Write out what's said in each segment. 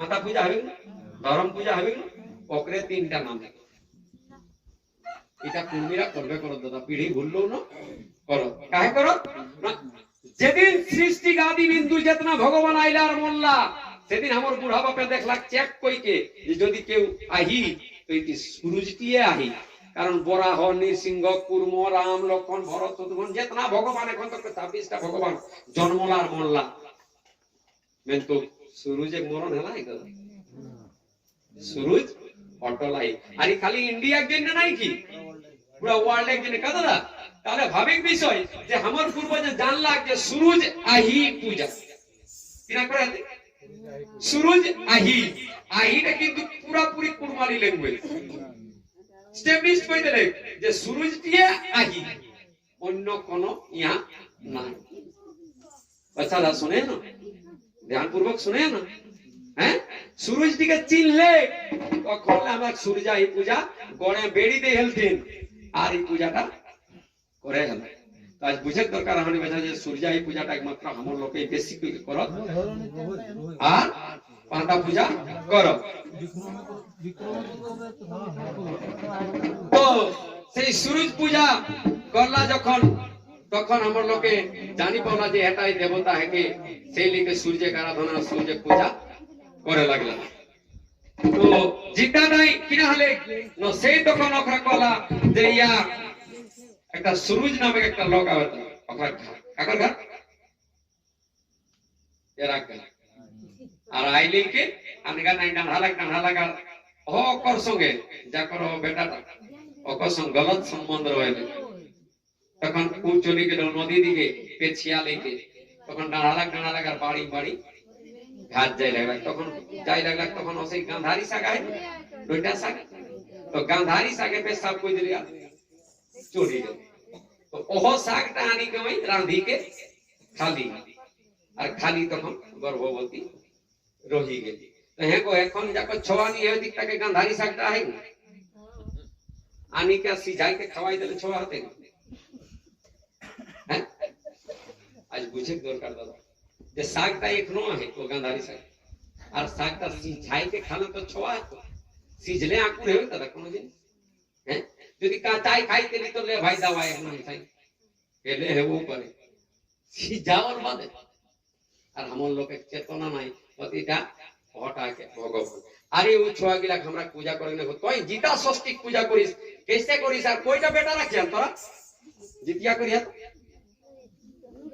মাতা পূজা হবে ধরম পূজা হবে না? ওকরে তিনটা নাম এটা কুর্মীরা করবে, করো দাদা পিঢ়ি ভুললো না, করো। কাহে করো? যেদিন সৃষ্টি গাদি বিন্দু চেতনা ভগবান আইলার মোল্লা, সেদিন আমার বুড়া বাপে দেখলা চেক কইকে যদি কেউ আহি, তো এটি সুরুজটিয়ে আহি। কারণ বরাহ নৃসিংহ, কুর্ম, রাম, লক্ষণ ভরত শত্রুঘ্ন চেতনা ভগবান, এখন তো ছাব্বিশটা ভগবান জন্মলার মোল্লা। মেন তো সুরুজে মরণ হেলাই দাদা সুরুজ? অটলাই আর খালি ইন্ডিয়ার জন্য নাই কি? পুরো ওয়ার্ল্ড এর জন্য কাদা দা তাহলে ভাবিক বিষয় যে আমার পূর্বজে জানলা যে সুরুজ আহি পূজা। কিনা করে? সুরুজ আহি। আহিটা কিন্তু পুরাপুরি কুরমালি ল্যাঙ্গুয়েজ। স্টেবলিশ করে দিলে? যে সুরুজ দিয়ে আহি। অন্য কোন ইয়া নাই। বাচ্চারা শুনে না ধ্যানপূর্বক শুনে না? হ্যাঁ? সূরজটিকে চিনলে তখন আমরা সূর্যা এই পূজা গড়ে বেড়ি দিয়ে হেলতেন। আর এই পূজাটা করে হেল আজ বুঝের দরকার আমাদের বেচা যে সূর্যা এই পূজাটা একমাত্র আমার লোকে বেশি কর? আর পাঁটা পূজা কর। তো সেই সূরজ পূজা করলা যখন, তখন আমার লোকে জানি পাওনা যে এটাই দেবতা হেকে সেই লিখে সূর্যের আরাধনা সূর্য পূজা করে লাগলা। তো জিতা নাই, কিনা হলে? সেই তখন ওখরা কলা যে ইয়া একটা সুরুজ নামে একটা লোক আবার কাকর নাই লাগ লাগা ও সঙ্গে যা করো বেটাটা। সঙ্গে গলত সম্বন্ধ রয়েছে তখন ও চলে গেল নদী দিকে, পেছিয়া লেকে তখন ডাঁড়া লাগ ডাঁড়া লাগার বাড়ি বাড়ি। ঘাট যাই লাগলা তখন যাই লাগলা তখন ওসে গান্ধারি আয় দুইটা শাক তো গান্ধারি শাকে পেশাব কই দিলি চুরি গেল। তো ওহ শাকটা আনি কে ওই রাঁধি কে খালি। আর খালি তখন গর্ভবতী রহি গেলি। তো হ্যাঁ গো, এখন যাকো ছোয়ানি এই দিকটাকে গান্ধারি শাকটা আহে। না আনি কে সিজাই কে খাওয়াই দিলে ছোয়া হতে না হ্যাঁ আজ বুঝে দরকার দাদা। যে শাকটা এখনও আছে তো গান্ধারি শাক। আর শাকটা সিঝাইকে খালে তো ছোয়া আছে সিঝলে আকুর হবে দাদা কোনো জিনিস হ্যাঁ? যদি কাঁচাই খাইতে নি তো লে ভাই দাওয়া এখন খাই পেলে হেবো পারে সিঝাওয়ার বাদে আর আমার লোকের চেতনা নাই। প্রতিটা হটাকে ভগবান। আরে ওই ছোয়া গিলা আমরা পূজা করি না তুই জিতা ষষ্ঠী পূজা করিস। কেসে করিস আর কয়টা বেটা রাখিস তোরা? জিতিয়া করিয়া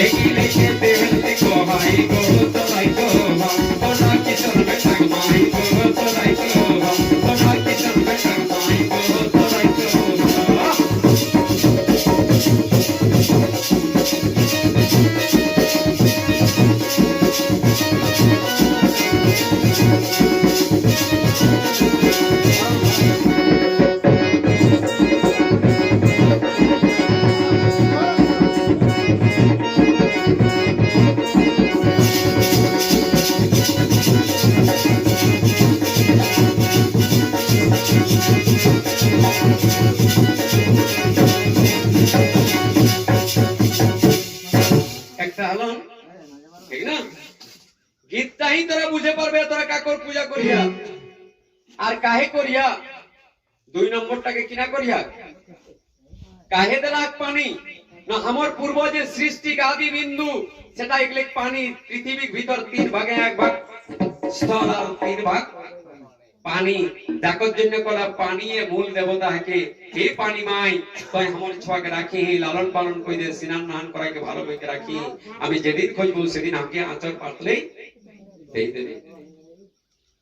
লেগি লেগে দেহল ঠিক না? গীতটাই তোরা বুঝে পারবে, তোরা কাকর পূজা করিয়া। আর কাহে করিয়া? দুই নম্বরটাকে কিনা করিয়া? কাহে দেলাক পানি? না, আমার পূর্বজের সৃষ্টি আদি বিন্দু, সেটা এগুলি পানি, পৃথিবীর ভিতর তিন ভাগে এক ভাগ, স্থল আর তিন ভাগ। পানি। ডাকর জন্য কলা পানি মূল দেবতা হাকে হে পানি মাই তাই আমার ছোয়াকে রাখি লালন পালন করে দে, স্নান নান করাকে ভালো করে রাখি। আমি যেদিন খুঁজবো সেদিন আমাকে আচর পাতলেই দেই দেবে।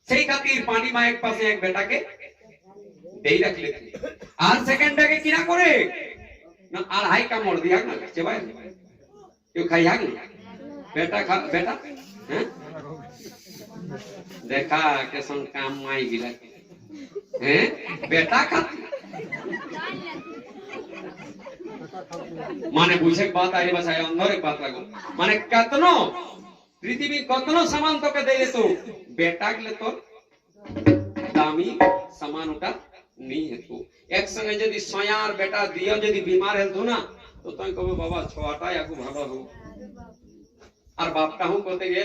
সেই খাতির পানি মায়ের পাশে এক বেটাকে দেই রাখলে আর সেকেন্ডটাকে কিনা করে? না, আর হাই কামড় দিয়া না চেবাই কেউ খাই হাক বেটা খা বেটা? হ্যাঁ? দেখা কেসন কাম মাই গিলা হ্যাঁ বেটা খাতি মানে বুঝে বাত আই বাসায় অন্ধরে বাত লাগো মানে কতনো পৃথিবী কতনো সামান তোকে দেলে তো বেটা গলে তো দামি সামান ওটা নেই হেতু একসঙ্গে যদি সয়ার বেটা দিও যদি বিমার হেতু না তো তুই কবে বাবা ছোয়াটাই আকু ভালো হোক আর বাপটা হুঁ করতে গিয়ে